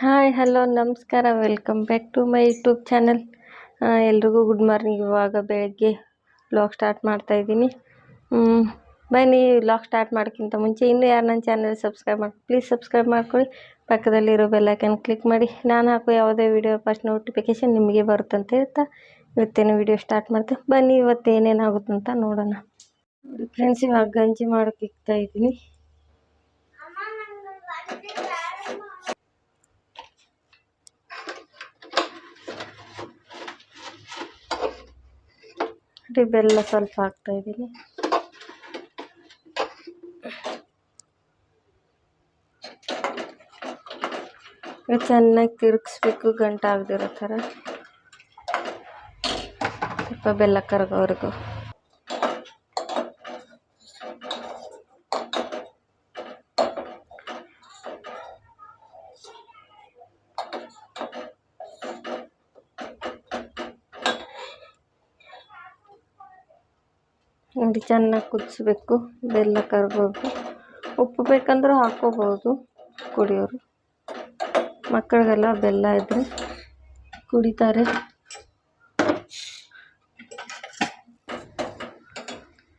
Hi, hello, ನಮಸ್ಕಾರ. Welcome back to my YouTube channel ಎಲ್ರಿಗೂ good morning ಇವಾಗ ಬೆಳಗ್ಗೆ ವ್ಲಾಗ್ ಸ್ಟಾರ್ಟ್ ಮಾಡ್ತಾ ಇದ್ದೀನಿ. ಬನ್ನಿ ವ್ಲಾಗ್ ಸ್ಟಾರ್ಟ್ ಮಾಡೋಕ್ಕಿಂತ ಮುಂಚೆ ಇನ್ನೂ ಯಾರು ನನ್ನ ಚಾನಲ್ ಸಬ್ಸ್ಕ್ರೈಬ್ ಮಾಡಿ ಪ್ಲೀಸ್ ಸಬ್ಸ್ಕ್ರೈಬ್ ಮಾಡ್ಕೊಳ್ಳಿ. ಪಕ್ಕದಲ್ಲಿರೋ ಬೆಲ್ಲೈಕನ್ ಕ್ಲಿಕ್ ಮಾಡಿ. ನಾನು ಹಾಕೋ ಯಾವುದೇ ವಿಡಿಯೋ ಫಸ್ಟ್ ನೋಟಿಫಿಕೇಷನ್ ನಿಮಗೆ ಬರುತ್ತಂತ ಹೇಳ್ತಾ ಇವತ್ತೇನು ವಿಡಿಯೋ ಸ್ಟಾರ್ಟ್ ಮಾಡ್ತೇವೆ ಬನ್ನಿ ಇವತ್ತು ಏನೇನಾಗುತ್ತಂತ ಅಂತ ನೋಡೋಣ. ನೋಡಿ ಫ್ರೆಂಡ್ಸ್ ಇವಾಗ ಗಂಜಿ ಮಾಡೋಕ್ಕೆ ಇದ್ದೀನಿ. ನೋಡಿ ಬೆಲ್ಲ ಸ್ವಲ್ಪ ಹಾಕ್ತಾ ಇದ್ದೀನಿ. ಚೆನ್ನಾಗಿ ತಿರುಗಿಸ್ಬೇಕು ಗಂಟು ಆಗದಿರೋ ಥರ. ಸ್ವಲ್ಪ ಬೆಲ್ಲ ಕರಗೋವರೆಗೂ ನೋಡಿ, ಚೆನ್ನಾಗಿ ಕುದಿಸ್ಬೇಕು. ಬೆಲ್ಲ ಕರಗೋದು ಉಪ್ಪು ಬೇಕಂದ್ರೆ ಹಾಕ್ಕೋಬೋದು ಕುಡಿಯೋರು. ಮಕ್ಕಳಿಗೆಲ್ಲ ಬೆಲ್ಲ ಇದ್ದರೆ ಕುಡಿತಾರೆ.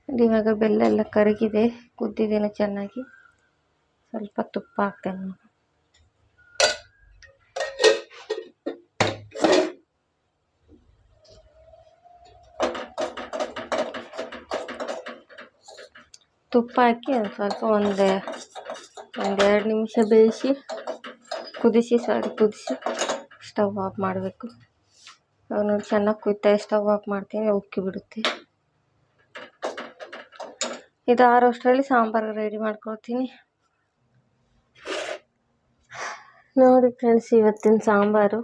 ಇವಾಗ ಬೆಲ್ಲ ಎಲ್ಲ ಕರಗಿದೆ. ಕುದ್ದಿದ್ದೇನೆ ಚೆನ್ನಾಗಿ. ಸ್ವಲ್ಪ ತುಪ್ಪ ಹಾಕ್ತೇನೆ. ತುಪ್ಪ ಹಾಕಿ ಸ್ವಲ್ಪ ಒಂದು ಒಂದೆರಡು ನಿಮಿಷ ಬೇಯಿಸಿ ಕುದಿಸಿ ಸಾರಿ ಕುದಿಸಿ ಸ್ಟವ್ ಆಫ್ ಮಾಡಬೇಕು. ನೋಡಿ ಚೆನ್ನಾಗಿ ಕುಯ್ತಾ ಸ್ಟವ್ ಆಫ್ ಮಾಡ್ತೀನಿ, ಉಕ್ಕಿ ಬಿಡುತ್ತೆ. ಇದು ಆರೋಷ್ಟರಲ್ಲಿ ಸಾಂಬಾರು ರೆಡಿ ಮಾಡ್ಕೊಳ್ತೀನಿ. ನೋಡಿ ಫ್ರೆಂಡ್ಸ್ ಇವತ್ತಿನ ಸಾಂಬಾರು.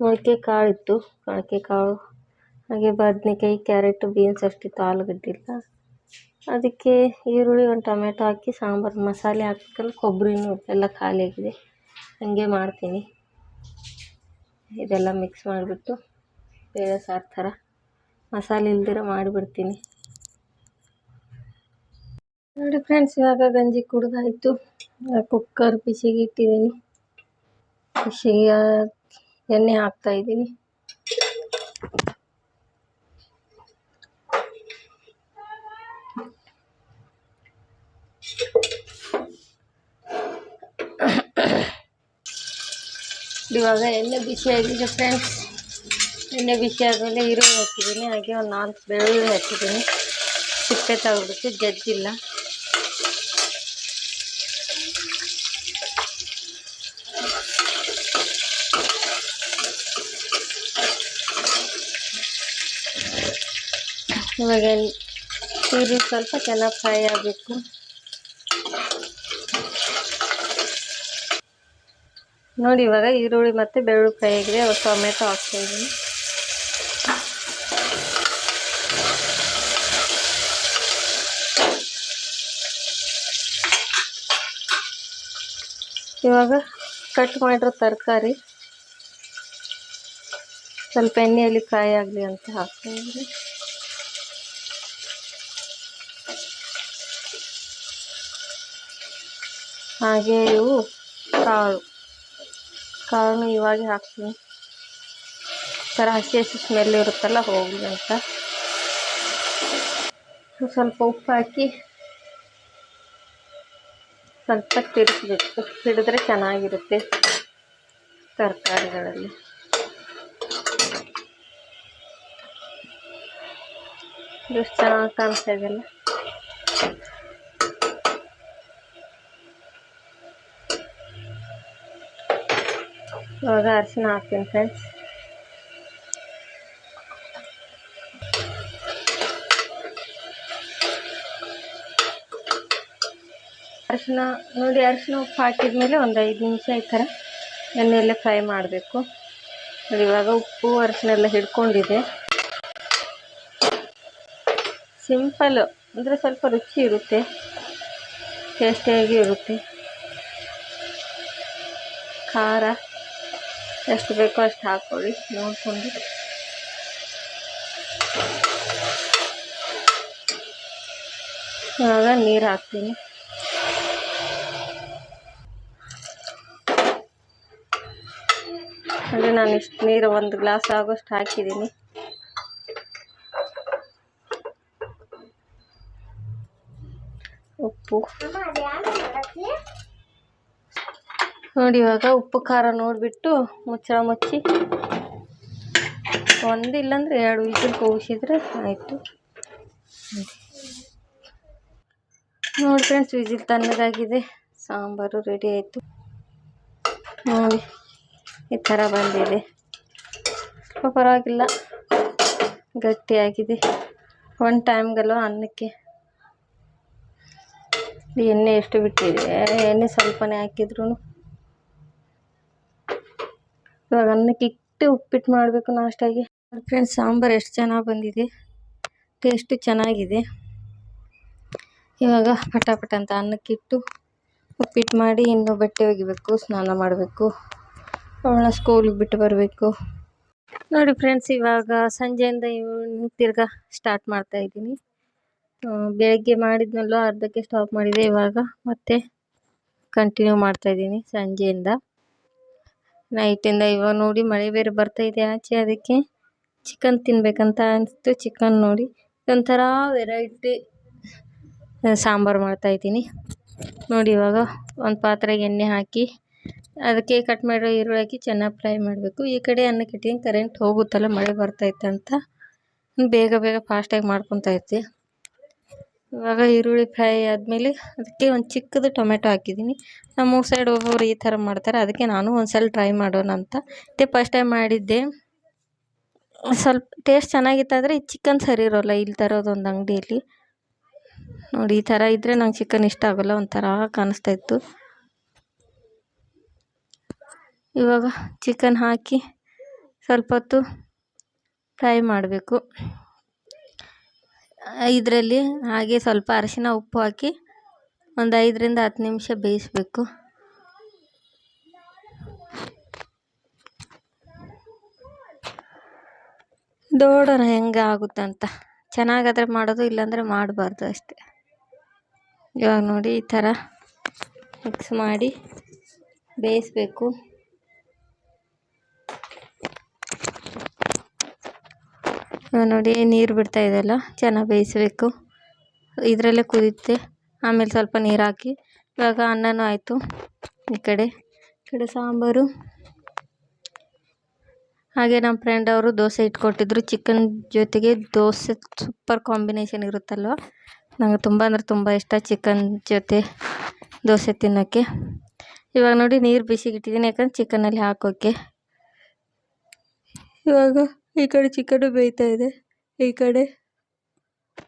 ಮೊಳಕೆ ಕಾಳಿತ್ತು, ಮೊಳಕೆ ಕಾಳು, ಹಾಗೆ ಬದನೆಕಾಯಿ, ಕ್ಯಾರೆಟು, ಬೀನ್ಸ್ ಅಷ್ಟಿತ್ತು, ಆಲೂಗಡ್ಡೆ ಇಲ್ಲ. ಅದಕ್ಕೆ ಈರುಳ್ಳಿ ಒಂದು ಟೊಮೆಟೊ ಹಾಕಿ, ಸಾಂಬಾರು, ಮಸಾಲೆ ಹಾಕ್ಬೇಕಲ್ಲ ಕೊಬ್ಬರಿನೂ ಎಲ್ಲ ಖಾಲಿಯಾಗಿದೆ ಹಾಗೆ ಮಾಡ್ತೀನಿ. ಇದೆಲ್ಲ ಮಿಕ್ಸ್ ಮಾಡಿಬಿಟ್ಟು ಬೇಳೆ ಸಾರು ಥರ. ಮಸಾಲೆ ಇಲ್ದಿರ ಮಾಡಿಬಿಡ್ತೀನಿ. ನೋಡಿ ಫ್ರೆಂಡ್ಸ್ ಇವಾಗ ಗಂಜಿ ಕುಡ್ದಾಯಿತು. ಕುಕ್ಕರ್ ಬಿಸಿಗೆ ಇಟ್ಟಿದ್ದೀನಿ ಬಿಸಿಗೆ ಎಣ್ಣೆ ಹಾಕ್ತಾ ಇವಾಗ ಎಣ್ಣೆ ಬಿಸಿ ಆಗಿದೆ ಫ್ರೆಂಡ್ಸ್ ಎಣ್ಣೆ ಬಿಸಿ ಆದಮೇಲೆ ಈರುಳ್ಳಿ ಹಾಕಿದ್ದೀನಿ. ಹಾಗೆ ಒಂದು ನಾಲ್ಕು ಬೆಳ್ಳುಳ್ಳಿ ಹಾಕಿದ್ದೀನಿ. ಸಿಪ್ಪೆ ತಗೊಬಿಟ್ಟು ಜಜ್ಜಿಲ್ಲ. ಇವಾಗ ಈರುಳ್ಳಿ ಸ್ವಲ್ಪ ಚೆನ್ನಾಗಿ ಫ್ರೈ ಆಗಬೇಕು. ನೋಡಿ, ಇವಾಗ ಈರುಳ್ಳಿ ಮತ್ತು ಬೆಳ್ಳುಳ್ಳಿ ಫ್ರೈ ಆಗಿದೆ ಅವಾಗ ಟೊಮೆಟೊ ಹಾಕ್ತಾ ಇದ್ದೀನಿ. ಇವಾಗ ಕಟ್ ಮಾಡಿರೋ ತರಕಾರಿ ಸ್ವಲ್ಪ ಎಣ್ಣೆಯಲ್ಲಿ ಫ್ರೈ ಆಗಲಿ ಅಂತ ಹಾಕ್ತಾ ಇದ್ದೀನಿ. ಹಾಗೆ ಇವು ಕಾಳು. ಕಾಳನ್ನು ಇವಾಗ ಹಾಕ್ತೀನಿ. ಥರ ಹಸಿ ಹಸಿ ಸ್ಮೆಲ್ ಇರುತ್ತಲ್ಲ, ಹೋಗಲಿ ಅಂತ. ಸ್ವಲ್ಪ ಉಪ್ಪು ಹಾಕಿ ಸ್ವಲ್ಪ ತಿರುಗಿಸ್ಬೇಕು ಉಪ್ಪು ಹಿಡಿದ್ರೆ ಚೆನ್ನಾಗಿರುತ್ತೆ ತರಕಾರಿಗಳಲ್ಲಿ. ಎಷ್ಟು ಚೆನ್ನಾಗಿ ಕಾಣಿಸ್ತಾ ಇದೆಯಲ್ಲ ಇವಾಗ ಅರಿಶಿನ ಹಾಕ್ತೀನಿ ಫ್ರೆಂಡ್ಸ್ ಅರಿಶಿನ, ನೋಡಿ ಅರಿಶಿನ ಉಪ್ಪು ಹಾಕಿದ್ಮೇಲೆ ಒಂದು ಐದು ನಿಮಿಷ ಈ ಥರ ಎಣ್ಣೆಯಲ್ಲೇ ಫ್ರೈ ಮಾಡಬೇಕು. ನೋಡಿ, ಇವಾಗ ಉಪ್ಪು, ಅರಿಶಿನ ಎಲ್ಲ ಹಿಡ್ಕೊಂಡಿದೆ. ಸಿಂಪಲ್, ಅಂದರೆ ಸ್ವಲ್ಪ ರುಚಿ ಇರುತ್ತೆ ಟೇಸ್ಟಿಯಾಗಿ ಇರುತ್ತೆ. ಖಾರ. ಎಷ್ಟು ಬೇಕೋ ಅಷ್ಟು ಹಾಕ್ಕೊಳ್ಳಿ ನೋಡಿಕೊಂಡು ಇವಾಗ ನೀರು ಹಾಕ್ತೀನಿ ಅಂದರೆ ನಾನು ಇಷ್ಟು ನೀರು ಒಂದು ಗ್ಲಾಸ್ ಆಗೋಷ್ಟು ಹಾಕಿದ್ದೀನಿ ಉಪ್ಪು. ನೋಡಿ ಇವಾಗ ಉಪ್ಪು ಖಾರ ನೋಡಿಬಿಟ್ಟು ಮುಚ್ಚಳ ಮುಚ್ಚಿ ಒಂದು ಇಲ್ಲಾಂದ್ರೆ ಎರಡು ವಿಸಿಲ್ ಕೂಗಿಸಿದ್ರೆ ಆಯಿತು. ನೋಡಿ ಫ್ರೆಂಡ್ಸ್ ವಿಸಿಲ್ ತಣ್ಣಗಾಗಿದೆ. ಸಾಂಬಾರು ರೆಡಿ ಆಯಿತು. ನೋಡಿ, ಈ ಥರ ಬಂದಿದೆ. ಸ್ವಲ್ಪ ಪರವಾಗಿಲ್ಲ. ಗಟ್ಟಿಯಾಗಿದೆ. ಒಂದು ಟೈಮ್ಗಲ್ವ ಅನ್ನಕ್ಕೆ. ಎಣ್ಣೆ ಎಷ್ಟು ಬಿಟ್ಟಿದೆ? ಎಣ್ಣೆ ಸ್ವಲ್ಪನೇ ಹಾಕಿದ್ರು ಇವಾಗ ಅನ್ನಕ್ಕೆ ಇಟ್ಟು ಉಪ್ಪಿಟ್ಟು ಮಾಡಬೇಕು ನಾಷ್ಟಾಗಿ. ಫ್ರೆಂಡ್ಸ್ ಸಾಂಬಾರು ಎಷ್ಟು ಚೆನ್ನಾಗಿ ಬಂದಿದೆ. ಟೇಸ್ಟು ಚೆನ್ನಾಗಿದೆ. ಇವಾಗ ಪಟ ಪಟ ಅಂತ ಅನ್ನಕ್ಕಿಟ್ಟು ಉಪ್ಪಿಟ್ಟು ಮಾಡಿ ಇನ್ನು ಬಟ್ಟೆ ಒಗಿಬೇಕು, ಸ್ನಾನ ಮಾಡಬೇಕು. ಅವಳ ಸ್ಕೂಲಿಗೆ ಬಿಟ್ಟು ಬರಬೇಕು. ನೋಡಿ ಫ್ರೆಂಡ್ಸ್ ಇವಾಗ ಸಂಜೆಯಿಂದ ಇವ್- ತಿರ್ಗಾ ಸ್ಟಾರ್ಟ್ ಮಾಡ್ತಾ ಇದ್ದೀನಿ. ಬೆಳಗ್ಗೆ ಮಾಡಿದ್ನಲ್ಲೋ ಅರ್ಧಕ್ಕೆ ಸ್ಟಾಪ್ ಮಾಡಿದೆ ಇವಾಗ. ಮತ್ತೆ ಕಂಟಿನ್ಯೂ ಮಾಡ್ತಾ ಇದ್ದೀನಿ ಸಂಜೆಯಿಂದ. ನೈಟಿಂದ ಇವಾಗ ನೋಡಿ ಮಳೆ ಬೇರೆ ಬರ್ತಾ ಇದೆ ಆಚೆ ಅದಕ್ಕೆ ಚಿಕನ್ ತಿನ್ನಬೇಕಂತ ಅನಿಸ್ತು ಚಿಕನ್ ನೋಡಿ. ಒಂಥರ ವೆರೈಟಿ ಸಾಂಬಾರು ಮಾಡ್ತಾ ಇದ್ದೀನಿ. ನೋಡಿ ಇವಾಗ ಒಂದು ಪಾತ್ರೆಗೆ ಎಣ್ಣೆ ಹಾಕಿ ಅದಕ್ಕೆ ಕಟ್ ಮಾಡಿರೋ ಈರುಳ್ಳಿ ಹಾಕಿ ಚೆನ್ನಾಗಿ ಫ್ರೈ ಮಾಡಬೇಕು. ಈ ಕಡೆ ಅನ್ನಕ್ಕೆ ಇಟ್ಟಿದ್ದೀನಿ ಕರೆಂಟ್ ಹೋಗುತ್ತಲ್ಲ, ಮಳೆ ಬರ್ತೈತೆ ಅಂತ ಬೇಗ ಬೇಗ ಫಾಸ್ಟಾಗಿ ಮಾಡ್ಕೊತಾ ಇದ್ದೆ ಇವಾಗ ಈರುಳ್ಳಿ ಫ್ರೈ ಆದಮೇಲೆ ಅದಕ್ಕೆ ಒಂದು ಚಿಕ್ಕದು ಟೊಮೆಟೊ ಹಾಕಿದ್ದೀನಿ. ನಮ್ಮ ಊರು ಸೈಡ್ ಒಬ್ಬೊಬ್ರು ಈ ಥರ ಮಾಡ್ತಾರೆ. ಅದಕ್ಕೆ ನಾನು ಒಂದು ಸಲ ಟ್ರೈ ಮಾಡೋಣ ಅಂತ. ಇದೇ ಫಸ್ಟ್ ಟೈಮ್ ಮಾಡಿದ್ದೆ. ಸ್ವಲ್ಪ ಟೇಸ್ಟ್ ಚೆನ್ನಾಗಿತ್ತಾದರೆ ಈ ಚಿಕನ್ ಸರಿ ಇರೋಲ್ಲ. ಇಲ್ಲಿ ತರೋದು ಒಂದು ಅಂಗಡಿಯಲ್ಲಿ. ನೋಡಿ, ಈ ಥರ ಇದ್ದರೆ ನಂಗೆ ಚಿಕನ್ ಇಷ್ಟ ಆಗೋಲ್ಲ. ಒಂಥರ ಕಾಣಿಸ್ತಾ ಇತ್ತು. ಇವಾಗ ಚಿಕನ್ ಹಾಕಿ ಸ್ವಲ್ಪ ಹೊತ್ತು ಫ್ರೈ ಮಾಡಬೇಕು. ಇದರಲ್ಲಿ ಹಾಗೆ ಸ್ವಲ್ಪ ಅರಿಶಿನ ಉಪ್ಪು ಹಾಕಿ ಒಂದು ಐದರಿಂದ ಹತ್ತು ನಿಮಿಷ ಬೇಯಿಸಬೇಕು. ನೋಡೋಣ ಹೆಂಗೆ ಆಗುತ್ತೆ ಅಂತ. ಚೆನ್ನಾಗಾದರೆ ಮಾಡೋದು, ಇಲ್ಲಾಂದರೆ ಮಾಡಬಾರ್ದು ಅಷ್ಟೇ. ಇವಾಗ ನೋಡಿ ಈ ಥರ ಮಿಕ್ಸ್ ಮಾಡಿ ಬೇಯಿಸ್ಬೇಕು. ನೋಡಿ, ನೀರು ಬಿಡ್ತಾ ಇದೆಯಲ್ಲ ಚೆನ್ನಾಗಿ ಬೇಯಿಸಬೇಕು. ಇದರಲ್ಲೇ ಕುದಿಯುತ್ತೆ ಆಮೇಲೆ ಸ್ವಲ್ಪ ನೀರು ಹಾಕಿ. ಇವಾಗ ಅನ್ನನೂ ಆಯಿತು, ಈ ಕಡೆ. ಈ ಕಡೆ ಸಾಂಬಾರು. ಹಾಗೆ ನಮ್ಮ ಫ್ರೆಂಡ್ ಅವರು ದೋಸೆ ಇಟ್ಕೊಟ್ಟಿದ್ರು. ಚಿಕನ್ ಜೊತೆಗೆ ದೋಸೆ ಸೂಪರ್ ಕಾಂಬಿನೇಷನ್ ಇರುತ್ತಲ್ವ? ನಂಗೆ ತುಂಬ ಅಂದರೆ ತುಂಬ ಇಷ್ಟ ಚಿಕನ್ ಜೊತೆ ದೋಸೆ ತಿನ್ನೋಕ್ಕೆ. ಇವಾಗ ನೋಡಿ, ನೀರು ಬಿಸಿಗಿಟ್ಟಿದ್ದೀನಿ, ಯಾಕಂದ್ರೆ ಚಿಕನಲ್ಲಿ ಹಾಕೋಕ್ಕೆ. ಇವಾಗ ಈ ಕಡೆ ಚಿಕನು ಬೇಯ್ತಾ ಇದೆ. ಈ ಕಡೆ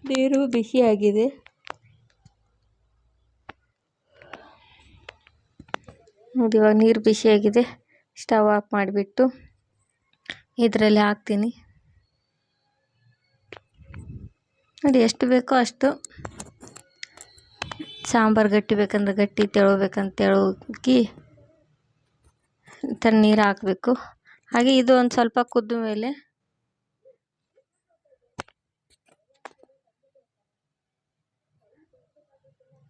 ನೀರು ಬಿಸಿಯಾಗಿದೆ. ನೋಡಿ ಇವಾಗ ನೀರು ಬಿಸಿಯಾಗಿದೆ. ಸ್ಟವ್ ಆಫ್ ಮಾಡಿಬಿಟ್ಟು ಇದರಲ್ಲಿ ಹಾಕ್ತೀನಿ. ನೋಡಿ ಎಷ್ಟು ಬೇಕೋ ಅಷ್ಟು ಸಾಂಬಾರು ಗಟ್ಟಿ ಬೇಕಂದ್ರೆ ಗಟ್ಟಿ ತೆಳುಬೇಕಂತ ತೆಳುಕಿ ಈ ಥರ ನೀರು ಹಾಕಬೇಕು. ಹಾಗೆ ಇದು ಒಂದು ಸ್ವಲ್ಪ ಕುದ್ದ ಮೇಲೆ ಇವಾಗ ನೋಡಿ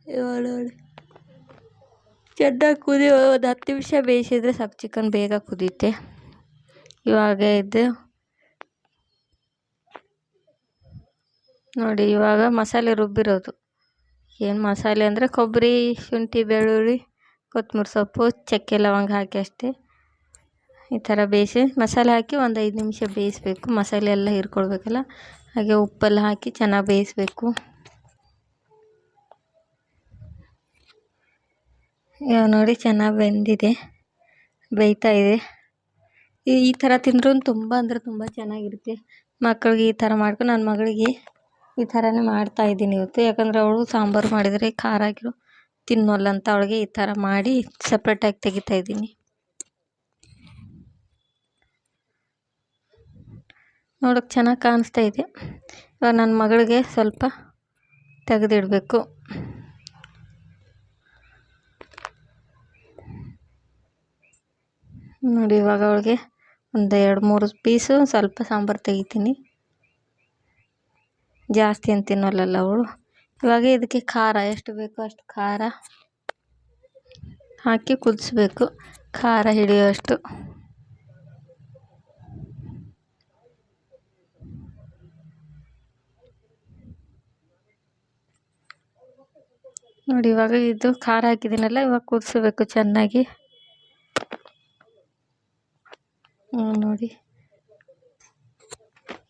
ಚೆನ್ನಾಗಿ ಕುದಿ, ಒಂದು ಹತ್ತು ನಿಮಿಷ ಬೇಯಿಸಿದ್ರೆ ಸಾಕು ಚಿಕನ್ ಬೇಗ ಕುದಿಯುತ್ತೆ ಇವಾಗ ಇದು ನೋಡಿ, ಇವಾಗ ಮಸಾಲೆ ರುಬ್ಬಿರೋದು. ಏನು ಮಸಾಲೆ ಅಂದರೆ ಕೊಬ್ಬರಿ ಶುಂಠಿ, ಬೆಳ್ಳುಳ್ಳಿ ಕೊತ್ತಂಬರಿ ಸೊಪ್ಪು, ಚಕ್ಕೆ ಲವಂಗ ಹಾಕಿ ಅಷ್ಟೇ. ಈ ಥರ ಬೇಯಿಸಿ ಮಸಾಲೆ ಹಾಕಿ ಒಂದು ಐದು ನಿಮಿಷ ಬೇಯಿಸಬೇಕು. ಮಸಾಲೆ ಎಲ್ಲ ಹೀರ್ಕೊಳ್ಬೇಕಲ್ಲ? ಹಾಗೆ ಉಪ್ಪೆಲ್ಲ ಹಾಕಿ ಚೆನ್ನಾಗಿ ಬೇಯಿಸಬೇಕು. ಇವಾಗ ನೋಡಿ ಚೆನ್ನಾಗಿ ಬೆಂದಿದೆ, ಬೇಯ್ತಾ ಇದೆ. ಈ ಥರ ತಿಂದ್ರೂ ತುಂಬ ಅಂದರೆ ತುಂಬ ಚೆನ್ನಾಗಿರುತ್ತೆ. ಮಕ್ಕಳಿಗೆ ಈ ಥರ ಮಾಡ್ಕೊಂಡು ನನ್ನ ಮಗಳಿಗೆ ಈ ಥರನೇ ಮಾಡ್ತಾ ಇದ್ದೀನಿ ಇವತ್ತು. ಯಾಕಂದರೆ ಅವಳು ಸಾಂಬಾರು ಮಾಡಿದರೆ ಖಾರ ಆಗಿರೋ, ತಿನ್ನೋಲ್ಲ ಅಂತ ಅವಳಿಗೆ ಈ ಥರ ಮಾಡಿ ಸಪ್ರೇಟಾಗಿ ತೆಗಿತಾ ಇದ್ದೀನಿ. ನೋಡೋಕೆ ಚೆನ್ನಾಗಿ ಕಾಣಿಸ್ತಾ ಇದೆ. ಇವಾಗ ನನ್ನ ಮಗಳಿಗೆ ಸ್ವಲ್ಪ ತೆಗೆದಿಡಬೇಕು. ನೋಡಿ ಇವಾಗ ಅವಳಿಗೆ ಒಂದು ಎರಡು ಮೂರು ಪೀಸು ಸ್ವಲ್ಪ ಸಾಂಬಾರು ತೆಗಿತೀನಿ. ಜಾಸ್ತಿ ಏನು ತಿನ್ನೋಲ್ಲಲ್ಲ ಅವಳು. ಇವಾಗ ಇದಕ್ಕೆ ಖಾರ, ಎಷ್ಟು ಬೇಕೋ ಅಷ್ಟು ಖಾರ ಹಾಕಿ ಕುದಿಸ್ಬೇಕು. ಖಾರ ಹಿಡಿಯೋಷ್ಟು. ನೋಡಿ ಇವಾಗ ಇದು ಖಾರ ಹಾಕಿದ್ದೀನಲ್ಲ, ಇವಾಗ ಕುದಿಸ್ಬೇಕು ಚೆನ್ನಾಗಿ. ನೋಡಿ.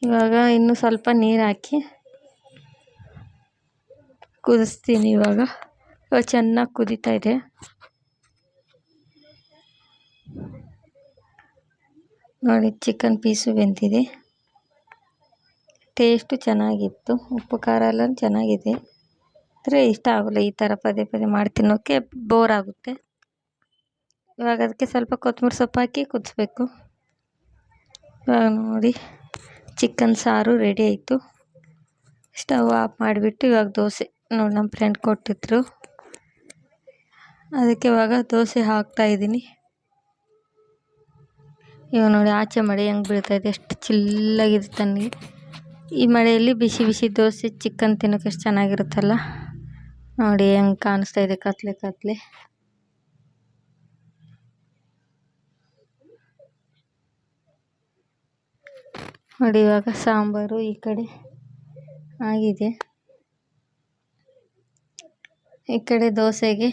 ಇವಾಗ ಇನ್ನು ಸ್ವಲ್ಪ ನೀರು ಹಾಕಿ ಕುದಿಸ್ತೀನಿ ಇವಾಗ. ಇವಾಗ ಚೆನ್ನಾಗಿ ಕುದೀತಾ ಇದೆ. ನೋಡಿ, ಚಿಕನ್ ಪೀಸು ಬೆಂದಿದೆ. ಟೇಸ್ಟು ಚೆನ್ನಾಗಿತ್ತು. ಉಪ್ಪು, ಖಾರ ಎಲ್ಲ ಚೆನ್ನಾಗಿದೆ. ಆದರೆ ಇಷ್ಟ ಆಗೋಲ್ಲ ಈ ಥರ ಪದೇ ಪದೇ ಮಾಡಿ ತಿನ್ನೋಕ್ಕೆ ಬೋರ್ ಆಗುತ್ತೆ. ಇವಾಗ ಅದಕ್ಕೆ ಸ್ವಲ್ಪ ಕೊತ್ತಂಬರಿ ಸೊಪ್ಪು ಹಾಕಿ ಕುದಿಸ್ಬೇಕು. ಇವಾಗ ನೋಡಿ ಚಿಕನ್ ಸಾರು ರೆಡಿ ಆಯಿತು. ಸ್ಟವ್ ಆಫ್ ಮಾಡಿಬಿಟ್ಟು ಇವಾಗ ದೋಸೆ ನೋಡಿ ನಮ್ಮ ಫ್ರೆಂಡ್ ಕೊಟ್ಟಿದ್ರು. ಅದಕ್ಕೆ ಇವಾಗ ದೋಸೆ ಹಾಕ್ತಾ ಇದ್ದೀನಿ. ಇವಾಗ ನೋಡಿ ಆಚೆ ಮಳೆ ಹೆಂಗೆ ಬೀಳ್ತಾಯಿದೆ ಎಷ್ಟು ಚಿಲ್ಲಾಗಿದೆ ತಣ್ಣಗೆ. ಈ ಮಳೆಯಲ್ಲಿ ಬಿಸಿ ಬಿಸಿ ದೋಸೆ ಚಿಕನ್ ತಿನ್ನೋಕೆ ಎಷ್ಟು ಚೆನ್ನಾಗಿರುತ್ತಲ್ಲ. ನೋಡಿ ಹೆಂಗೆ ಕಾಣಿಸ್ತಾ ಇದೆ ಕತ್ಲೆ ಕತ್ಲೆ. ನೋಡಿ, ಇವಾಗ ಸಾಂಬಾರು ಈ ಕಡೆ ಆಗಿದೆ. ಈ ಕಡೆ ದೋಸೆಗೆ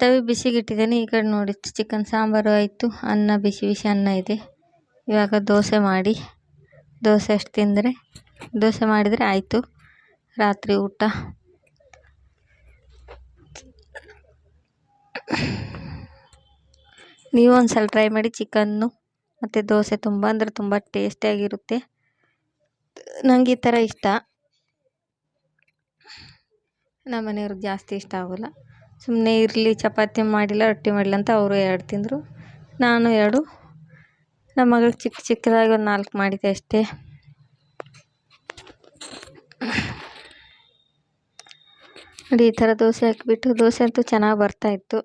ತವಿ ಬಿಸಿಗಿಟ್ಟಿದ್ದೇನೆ. ಈ ಕಡೆ ನೋಡಿ, ಚಿಕನ್ ಸಾಂಬಾರು ಆಯಿತು. ಅನ್ನ, ಬಿಸಿ ಬಿಸಿ ಅನ್ನ ಇದೆ. ಇವಾಗ ದೋಸೆ ಮಾಡಿ, ದೋಸೆ ಅಷ್ಟು ತಿಂದರೆ, ದೋಸೆ ಮಾಡಿದರೆ ಆಯಿತು. ರಾತ್ರಿ ಊಟ. ನೀವು ಒಂದ್ಸಲ ಟ್ರೈ ಮಾಡಿ ಚಿಕನ್ನು ಮತ್ತು ದೋಸೆ ತುಂಬ ಅಂದರೆ ತುಂಬ ಟೇಸ್ಟಿಯಾಗಿರುತ್ತೆ ನನಗೆ ಈ ಥರ ಇಷ್ಟ. ನಮ್ಮ ಮನೆಯವ್ರಿಗೆ ಜಾಸ್ತಿ ಇಷ್ಟ ಆಗೋಲ್ಲ. ಸುಮ್ಮನೆ ಇರಲಿ, ಚಪಾತಿ ಮಾಡಿಲ್ಲ, ರೊಟ್ಟಿ ಮಾಡಿಲ್ಲ ಅಂತ ಅವರು ಎರಡು ತಿಂದರು. ನಾನು ಎರಡು. ನಮ್ಮ ಮಗಳಿಗೆ ಚಿಕ್ಕ ಚಿಕ್ಕದಾಗಿ ಒಂದು ನಾಲ್ಕು ಮಾಡಿದ್ದೆ ಅಷ್ಟೇ. ನೋಡಿ ಈ ಥರ ದೋಸೆ ಹಾಕಿಬಿಟ್ಟು ದೋಸೆ ಅಂತೂ ಚೆನ್ನಾಗಿ ಬರ್ತಾಯಿತ್ತು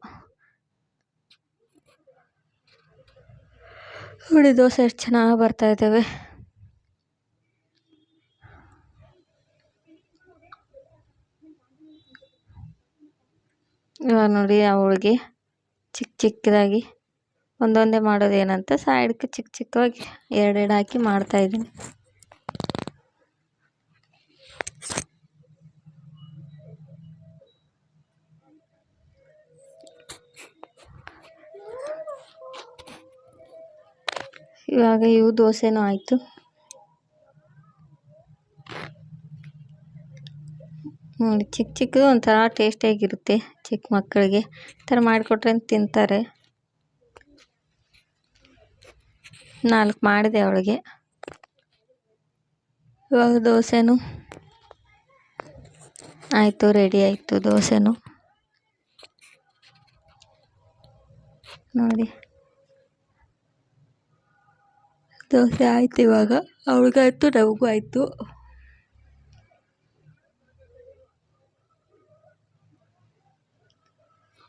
ನೋಡಿ ದೋಸೆ ಎಷ್ಟು ಚೆನ್ನಾಗಿ ಬರ್ತಾ ಇದ್ದಾವೆ ಇವಾಗ ನೋಡಿ ಆ ಹೋಳ್ಗೆ ಚಿಕ್ಕ ಚಿಕ್ಕದಾಗಿ ಒಂದೊಂದೇ ಮಾಡೋದೇನಂತ ಸೈಡ್ಗೆ ಚಿಕ್ಕ ಚಿಕ್ಕವಾಗಿ ಎರಡೆರಡು ಹಾಕಿ ಮಾಡ್ತಾಯಿದ್ದೀನಿ ಇವಾಗ ಇವು ದೋಸೆನೂ ಆಯಿತು. ನೋಡಿ, ಚಿಕ್ಕ ಚಿಕ್ಕದು ಒಂಥರ ಟೇಸ್ಟಿಯಾಗಿರುತ್ತೆ ಚಿಕ್ಕ ಮಕ್ಕಳಿಗೆ. ಈ ಥರ ಮಾಡಿಕೊಟ್ರೆ ತಿಂತಾರೆ. ನಾಲ್ಕು ಮಾಡಿದೆ ಅವಳಿಗೆ. ಇವಾಗ ದೋಸೆನೂ ಆಯಿತು ರೆಡಿ ಆಯಿತು ದೋಸೆನೂ. ನೋಡಿ. ದೋಸೆ ಆಯ್ತು ಇವಾಗ. ಅವಳಿಗಾಯ್ತು ನಮಗೂ ಆಯಿತು.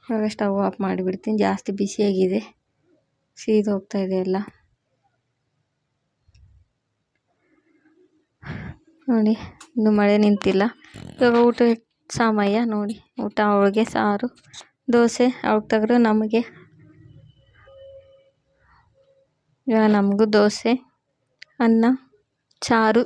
ಇವಾಗ ಸ್ಟವ್ ಆಫ್ ಮಾಡಿಬಿಡ್ತೀನಿ. ಜಾಸ್ತಿ ಬಿಸಿಯಾಗಿದೆ. ಸೀದು ಹೋಗ್ತಾ ಇದೆ ಎಲ್ಲ. ನೋಡಿ, ಇನ್ನು ಮಳೆ ನಿಂತಿಲ್ಲ. ಇವಾಗ ಊಟ ಸಮಯ ನೋಡಿ. ಊಟ, ಅವಳಿಗೆ ಸಾರು, ದೋಸೆ ಅವ್ಳಿಗೆ ತೆಗೆದು ನಮಗೆ. ಇವಾಗ ನಮಗೂ ದೋಸೆ, ಅನ್ನ ಸಾರು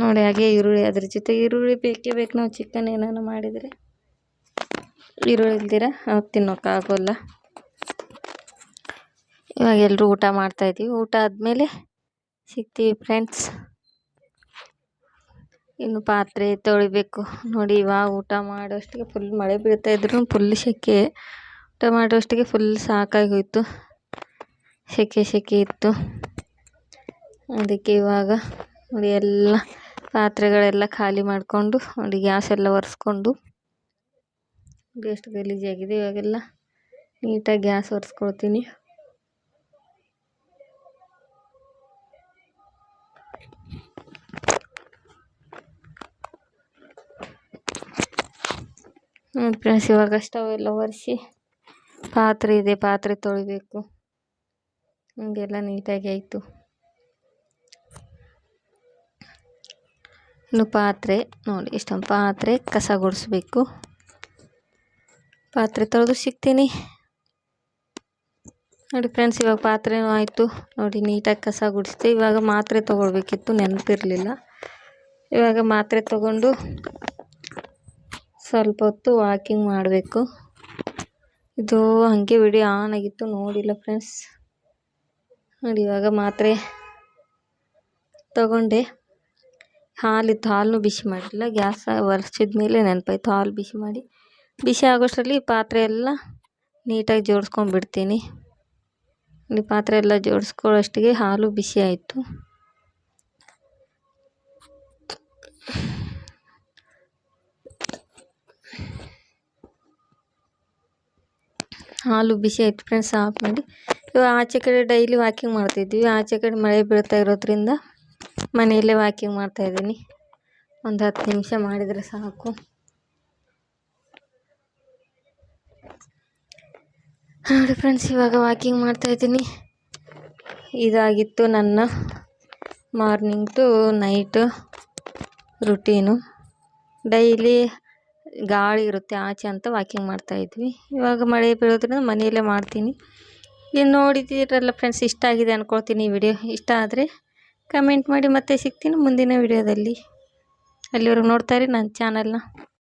ನೋಡಿ, ಹಾಗೆ ಈರುಳ್ಳಿ. ಅದ್ರ ಜೊತೆ ಈರುಳ್ಳಿ ಬೇಕೇ ಬೇಕು. ನಾವು ಚಿಕನ್ ಏನಾರು ಮಾಡಿದರೆ. ಈರುಳ್ಳಿ ಇಲ್ದಿರ ತಿನ್ನೋಕ್ಕಾಗೋಲ್ಲ. ಇವಾಗ ಎಲ್ಲರೂ ಊಟ ಮಾಡ್ತಾಯಿದ್ದೀವಿ ಊಟ ಆದಮೇಲೆ ಸಿಗ್ತೀವಿ ಫ್ರೆಂಡ್ಸ್ ಇನ್ನು ಪಾತ್ರೆ ತೊಳಿಬೇಕು. ನೋಡಿ ಇವಾಗ ಊಟ ಮಾಡೋಷ್ಟಿಗೆ ಫುಲ್ ಮಳೆ ಬೀಳ್ತಾ ಇದ್ರು ಫುಲ್ ಸೆಕೆ. ಊಟ ಮಾಡೋಷ್ಟಿಗೆ ಫುಲ್ ಸಾಕಾಗಿ ಹೋಯ್ತು. ಸೆಕೆ ಸೆಕೆ ಇತ್ತು. ಅದಕ್ಕೆ ಇವಾಗ ನೋಡಿ ಎಲ್ಲ ಪಾತ್ರೆಗಳೆಲ್ಲ ಖಾಲಿ ಮಾಡಿಕೊಂಡು ನೋಡಿ ಗ್ಯಾಸ್ ಎಲ್ಲ ಒರೆಸ್ಕೊಂಡು ಎಷ್ಟು ಗಲೀಜಾಗಿದೆ ಇವಾಗೆಲ್ಲ. ನೀಟಾಗಿ ಗ್ಯಾಸ್ ಒರೆಸ್ಕೊಳ್ತೀನಿ. ಫ್ರೆಂಡ್ಸ್ ಇವಾಗ ಸ್ಟವ್ ಎಲ್ಲ ಒರೆಸಿ ಪಾತ್ರೆ ಇದೆ, ಪಾತ್ರೆ ತೊಳಿಬೇಕು. ಹೀಗೆಲ್ಲ ನೀಟಾಗಿ ಆಯಿತು. ಇನ್ನು ಪಾತ್ರೆ ನೋಡಿ ಇಷ್ಟೊಂದು ಪಾತ್ರೆ ಕಸ ಗುಡಿಸ್ಬೇಕು. ಪಾತ್ರೆ ತೊಳೆದು ಸಿಗ್ತೀನಿ. ನೋಡಿ ಫ್ರೆಂಡ್ಸ್ ಇವಾಗ ಪಾತ್ರೆನೂ ಆಯಿತು. ನೋಡಿ, ನೀಟಾಗಿ ಕಸ ಗುಡಿಸ್ತೀವಿ ಇವಾಗ ಮಾತ್ರೆ ತೊಗೊಳ್ಬೇಕಿತ್ತು, ನೆನಪಿರಲಿಲ್ಲ. ಇವಾಗ ಮಾತ್ರೆ ತೊಗೊಂಡು ಸ್ವಲ್ಪ ಹೊತ್ತು ವಾಕಿಂಗ್ ಮಾಡಬೇಕು. ಇದು ಹಾಗೆ ವಿಡಿಯೋ ಆನ್ ಆಗಿತ್ತು, ನೋಡಿಲ್ಲ ಫ್ರೆಂಡ್ಸ್. ನೋಡಿ, ಇವಾಗ ಮಾತ್ರೆ ತಗೊಂಡೆ. ಹಾಲಿತ್ತು ಹಾಲು ಬಿಸಿ ಮಾಡಿಲ್ಲ. ಗ್ಯಾಸ್ ಒರೆಸಿದ ಮೇಲೆ ನೆನಪಾಯ್ತು, ಹಾಲು ಬಿಸಿ ಮಾಡಿ. ಬಿಸಿ ಆಗೋಷ್ಟರಲ್ಲಿ ಪಾತ್ರೆ ಎಲ್ಲ ನೀಟಾಗಿ ಜೋಡಿಸ್ಕೊಂಡ್ಬಿಡ್ತೀನಿ. ಇಲ್ಲಿ ಪಾತ್ರೆ ಎಲ್ಲ ಜೋಡಿಸ್ಕೊಳ್ಳೋಷ್ಟಿಗೆ ಹಾಲು ಬಿಸಿ ಆಯಿತು. ಹಾಲು ಬಿಸಿ ಆಯಿತು ಫ್ರೆಂಡ್ಸ್ ಆಫ್ ಮಾಡಿ. ಇವಾಗ ಆಚೆ ಕಡೆ ಡೈಲಿ ವಾಕಿಂಗ್ ಮಾಡ್ತಿದ್ವಿ. ಆಚೆ ಕಡೆ ಮಳೆ ಬೀಳ್ತಾ ಇರೋದ್ರಿಂದ ಮನೆಯಲ್ಲೇ ವಾಕಿಂಗ್ ಮಾಡ್ತಾಯಿದ್ದೀನಿ ಒಂದು ಹತ್ತು ನಿಮಿಷ ಮಾಡಿದರೆ ಸಾಕು. ನೋಡಿ ಫ್ರೆಂಡ್ಸ್ ಇವಾಗ ವಾಕಿಂಗ್ ಮಾಡ್ತಾಯಿದ್ದೀನಿ ಇದಾಗಿತ್ತು ನನ್ನ morning to night routine daily ಗಾಳಿ ಇರುತ್ತೆ, ಆಚೆ ಅಂತ ವಾಕಿಂಗ್ ಮಾಡ್ತಾಯಿದ್ವಿ ಇವಾಗ ಮಳೆ ಬೀಳೋದ್ರಿಂದ ಮನೆಯಲ್ಲೇ ಮಾಡ್ತೀನಿ. ನೀವು ನೋಡಿದ್ದೀರಲ್ಲ ಫ್ರೆಂಡ್ಸ್ ಇಷ್ಟ ಆಗಿದೆ ಅಂದ್ಕೊಳ್ತೀನಿ ಈ ವಿಡಿಯೋ ಇಷ್ಟ ಆದರೆ ಕಮೆಂಟ್ ಮಾಡಿ ಮತ್ತೆ ಸಿಗ್ತೀನಿ ಮುಂದಿನ ವಿಡಿಯೋದಲ್ಲಿ ಅಲ್ಲಿವರೆಗೂ ನೋಡ್ತಾ ಇರಿ ನನ್ನ ಚಾನಲ್ನ